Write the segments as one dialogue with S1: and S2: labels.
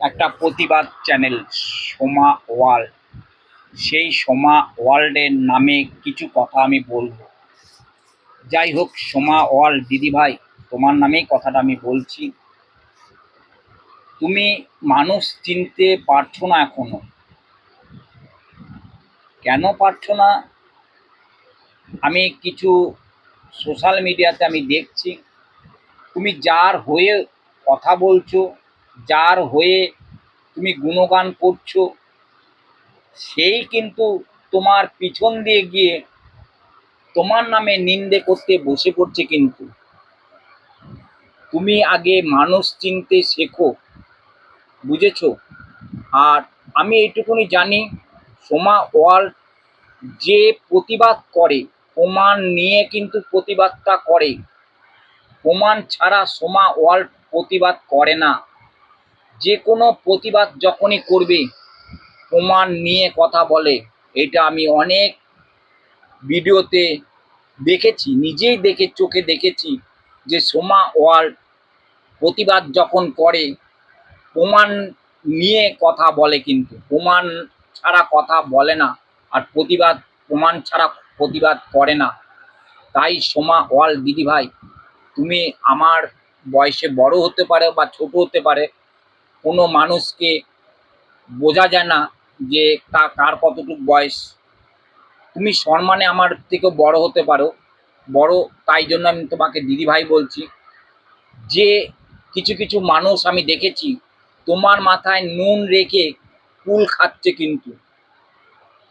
S1: একটা প্রতিবাদ channel, Soma world. সেই সোমা ওয়ার্ল্ডের নামে কিছু কথা আমি বলব। যাই হোক, সোমা ওয়ার্ল্ড দিদিভাই তোমার নামেই কথাটা আমি বলছি। তুমি মানুষ চিনতে পারছ না এখনও? কেন পারছ না? আমি কিছু সোশ্যাল মিডিয়াতে আমি দেখছি। তুমি যার হয়ে কথা বলছো যার হয়ে তুমি গুণগান করছ, সেই কিন্তু তোমার পিছন দিয়ে গিয়ে তোমার নামে নিন্দে করতে বসে পড়ছে কিন্তু। তুমি আগে মানুষ চিনতে শেখো, বুঝেছ? আর আমি এইটুকুনি জানি, সোমা ওয়ার্ল্ড যে প্রতিবাদ করে, প্রমাণ নিয়ে কিন্তু প্রতিবাদটা করে। প্রমাণ ছাড়া সোমা ওয়ার্ল্ড প্রতিবাদ করে না। যে কোনো প্রতিবাদ যখনই করবে, প্রমাণ নিয়ে কথা বলে, এটা আমি অনেক ভিডিওতে দেখেছি, নিজেই দেখে চোখে দেখেছি যে সোমা ওয়ার্ল্ড প্রতিবাদ যখন করে, প্রমাণ নিয়ে কথা বলে কিন্তু, প্রমাণ ছাড়া কথা বলে না আর প্রতিবাদ, প্রমাণ ছাড়া প্রতিবাদ করে না। তাই সোমা ওয়াল দিদিভাই তুমি আমার বয়সে বড় হতে পারে বা ছোট হতে পারে কোনো মানুষকে বোঝা যায় না যে কার কতটুকু বয়স। তুমি সম্মানে আমার থেকে বড় হতে পারো। বড় তাই জন্য আমি তোমাকে দিদিভাই বলছি, যে কিছু কিছু মানুষ আমি দেখেছি, তোমার মাথায় নুন রেখে কুল খাচ্ছে কিন্তু।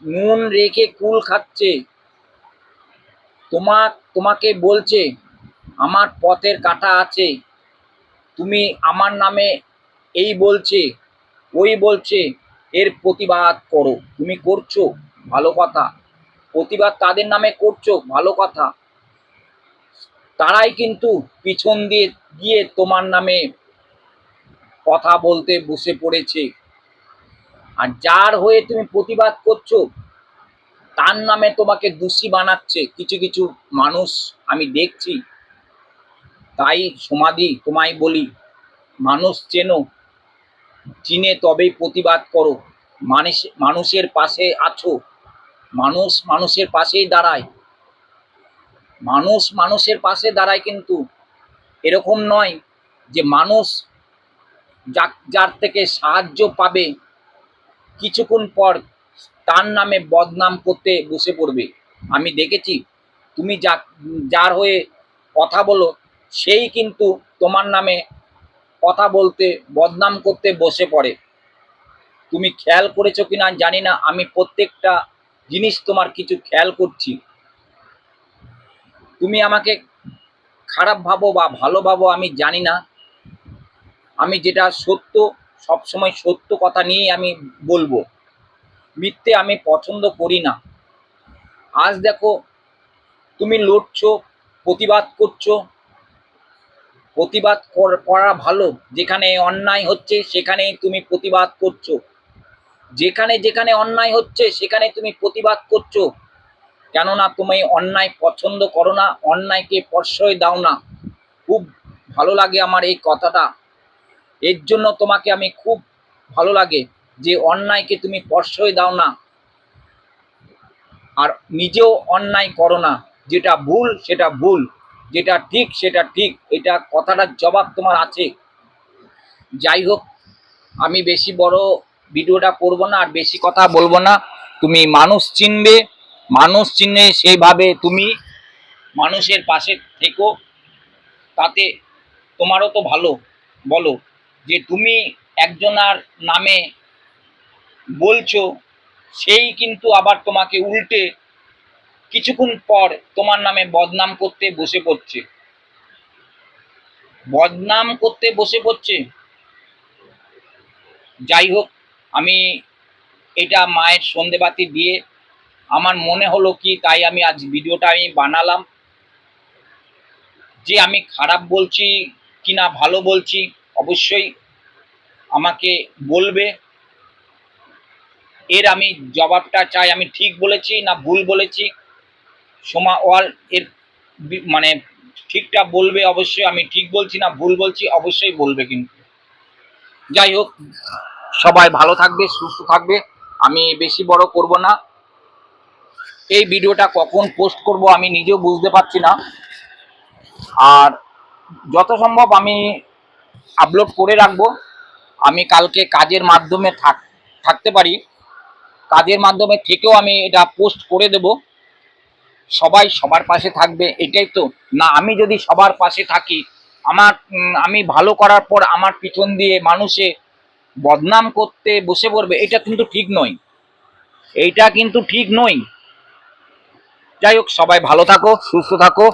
S1: নুন রেখে কুল খাচ্ছে। তোমা, তোমাকে বলছে, আমার পথের কাটা আছে। তুমি আমার নামে এই বলছে, ওই বলছে, এর প্রতিবাদ করো। তুমি করছ, ভালো কথা। প্রতিবাদ তাদের নামে করছ, ভালো কথা। তারাই কিন্তু পিছন দিয়ে গিয়ে তোমার নামে কথা বলতে বসে পড়েছে। আর যার হয়ে তুমি প্রতিবাদ করছ, তার নামে তোমাকে দোষী বানাচ্ছে কিছু কিছু মানুষ, আমি দেখছি। তাই সমাধি তোমায় বলি, মানুষ চেনো চিনে তবেই প্রতিবাদ করো। মানুষ মানুষের পাশে আছো। মানুষ মানুষের পাশেই দাঁড়ায়। মানুষ মানুষের পাশে দাঁড়ায় কিন্তু এরকম নয় যে মানুষ যার থেকে সাহায্য পাবে। কিছুক্ষণ পর তার নামে বদনাম করতে বসে পড়বে। আমি দেখেছি, তুমি যা যার হয়ে কথা বলো, সেই কিন্তু তোমার নামে কথা বলতে, বদনাম করতে বসে পড়ে। তুমি খেয়াল করেছ কিনা জানি না, আমি প্রত্যেকটা জিনিস তোমার কিছু খেয়াল করছি। তুমি আমাকে খারাপ ভাবো বা ভালো ভাবো আমি জানি না। আমি যেটা সত্য, সবসময় সত্য কথা নিয়েই আমি বলব। মিথ্যে আমি পছন্দ করি না। আজ দেখো, তুমি লড়ছো, প্রতিবাদ করছ প্রতিবাদ কর- ভালো। যেখানে অন্যায় হচ্ছে সেখানে তুমি প্রতিবাদ করছ। যেখানে যেখানে অন্যায় হচ্ছে, সেখানে তুমি প্রতিবাদ করছ। কেননা, তুমি অন্যায় পছন্দ করো না, অন্যায়কে প্রশ্রয় দাও না। খুব ভালো লাগে আমার এই কথাটা। এর জন্য তোমাকে আমি খুব ভালো লাগে যে, অন্যায়কে তুমি প্রশ্রয় দাও না। আর নিজেও অন্যায় করো না। যেটা ভুল, সেটা ভুল। যেটা ঠিক, সেটা ঠিক। এটা কথাটার জবাব তোমার আছে। যাই হোক, আমি বেশি বড় ভিডিওটা করব না, আর বেশি কথা বলব না। তুমি মানুষ চিনবে, মানুষ চিনে সেইভাবে তুমি মানুষের পাশে থেকো। তাতে তোমারও তো ভালো। বলো যে তুমি একজনার নামে বলছো, সেই কিন্তু আবার তোমাকে উল্টে কিছুক্ষণ পর তোমার নামে বদনাম করতে বসে পড়ছে। বদনাম করতে বসে পড়ছে? যাই হোক, আমি এটা মায়ের সন্ধেবাতি দিয়ে আমার মনে হলো কি তাই আমি আজ ভিডিওটা আমি বানালাম। যে আমি খারাপ বলছি কি না ভালো বলছি অবশ্যই আমাকে বলবে। এর আমি জবাবটা চাই, আমি ঠিক বলেছি না ভুল বলেছি? সোমা ওয়াল এর মানে ঠিকটা বলবে অবশ্যই, আমি ঠিক বলছি না, ভুল বলছি, অবশ্যই বলবে কিন্তু। যাই হোক, সবাই ভালো থাকবে, সুস্থ থাকবে, আমি বেশি বড় করব না। এই ভিডিওটা কখন পোস্ট করব আমি নিজেও বুঝতে পারছি না। আর যত সম্ভব আমি আপলোড করে রাখব। আমি কালকে কাজের মাধ্যমে থাক, থাকতে পারি। কাজের মাধ্যমে থেকেও আমি এটা পোস্ট করে দেব। সবাই সবার পাশে থাকবে, এটাই তো। না, আমি যদি সবার পাশে থাকি, আমার আমি ভালো করার পর আমার পিছন দিয়ে মানুষে বদনাম করতে বসে পড়বে, এটা কিন্তু ঠিক নয়। এইটা কিন্তু ঠিক নয়। যাই হোক, সবাই ভালো থাকো, সুস্থ থাকো।